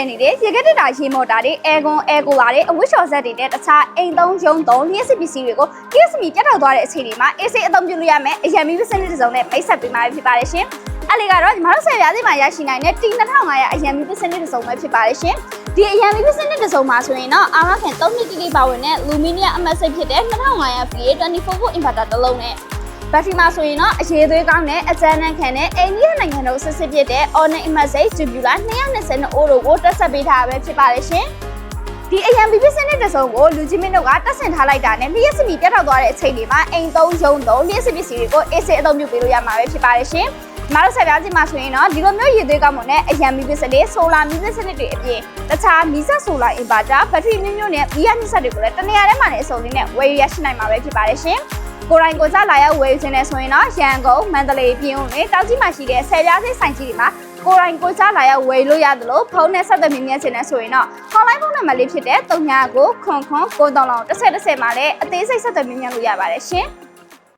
ယ်နေတဲ့ရေကက်တက်တာရေမော်တာတွေအဲကွန်အဲကိုပါတွေအဝတ်လျှော်ဆက်တွေနဲ့တခြားအိမ်သုံးရုံသုံးလျှက်စစ်ပစ္စည်းတွေကို KSM ပြတ်ထောက်သွားတဲ့အချိန်တွေမှာအေးစိအသုံးပြုလို့ရမယ်အရန်မီပစနစ်တစ်စုံနဲ့မိတ်ဆက်ပေးမှာဖြစ်ပါတယ်ရှင်အဲ့ဒီကတော့ညီမတို့ဆယ်ပြားစီမှာရရှိနိုင်တဲ့ T2500 အရန်မီပစနစ်တစ်စုံပဲဖြစ်ပါတယ်ရှင်ဒီအရန်မီပစနစ်တစ်စုံမှာဆိုရင်တော့အာမခံ3နှစ်တိတိပါဝင်တဲ့ Luminium အမတ်စိတ်ဖြစ်တဲ့2500 VA 24 volt inverter တစ်လုံးနဲ့ ဘက်ထရီမှာဆိုရင်တော့အရေးသွေးကောင်းတဲ့အကျန်းနှံခံတဲ့အိန္ဒိယနိုင်ငံတော်စစ်စစ်ဖြစ်တဲ့ Onyx Image Tubular 220အိုးတို့ကိုတက်ဆက်ပေးထားတာပဲဖြစ်ပါတယ်ရှင်။ဒီအရန် BB စနစ်တစ်စုံကိုလူကြီးမင်းတို့ကတက်ဆင်ထားလိုက်တာနဲ့လျှက်စစ်ပြီးပြတ်ထောက်သွားတဲ့အချိန်တွေမှာအိမ်သုံးရုံသုံးလျှက်စစ်ပစ္စည်းတွေကိုအေးစေးအသုံးပြုပေးလို့ရမှာပဲဖြစ်ပါတယ်ရှင်။မတို့ဆက်ပြားစီမှာဆိုရင်တော့ဒီလိုမျိုးရည်သွေးကောင်းမွန်တဲ့အရန် BB စနစ်ဆိုလာမီးစနစ်တွေအပြင်တခြားမီးစက်ဆိုလာအင်ဗာတာဘက်ထရီမျိုးမျိုးနဲ့မီးရမြစ်ဆက်တွေကိုလည်းတနေရာထဲမှာလည်းအစုံလေးနဲ့ဝယ်ရရှိနိုင်မှာပဲဖြစ်ပါတယ်ရှင်။ ကိုရိုင်းကိုကြလာရောက်ဝယ်ယူခြင်းနဲ့ဆိုရင်တော့ရန်ကုန်မန္တလေးပြည်ဦးတွေတောက်ကြီးမှာရှိတဲ့ဆယ်ပြားစိတ်ဆိုင်ကြီးတွေမှာကိုရိုင်းကိုကြလာရောက်ဝယ်လို့ရတယ်လို့ဖုန်းနဲ့ဆက်သွယ်မြင်မြင်ခြင်းနဲ့ဆိုရင်တော့ online ဖုန်းနံပါတ်လေးဖြစ်တဲ့39ကိုခွန်ခွန်ကိုတောင်းလောင်းတစ်ဆက်တစ်ဆက်မှာလည်းအသေးစိတ်ဆက်သွယ်မြင်မြင်လို့ရပါတယ်ရှင်။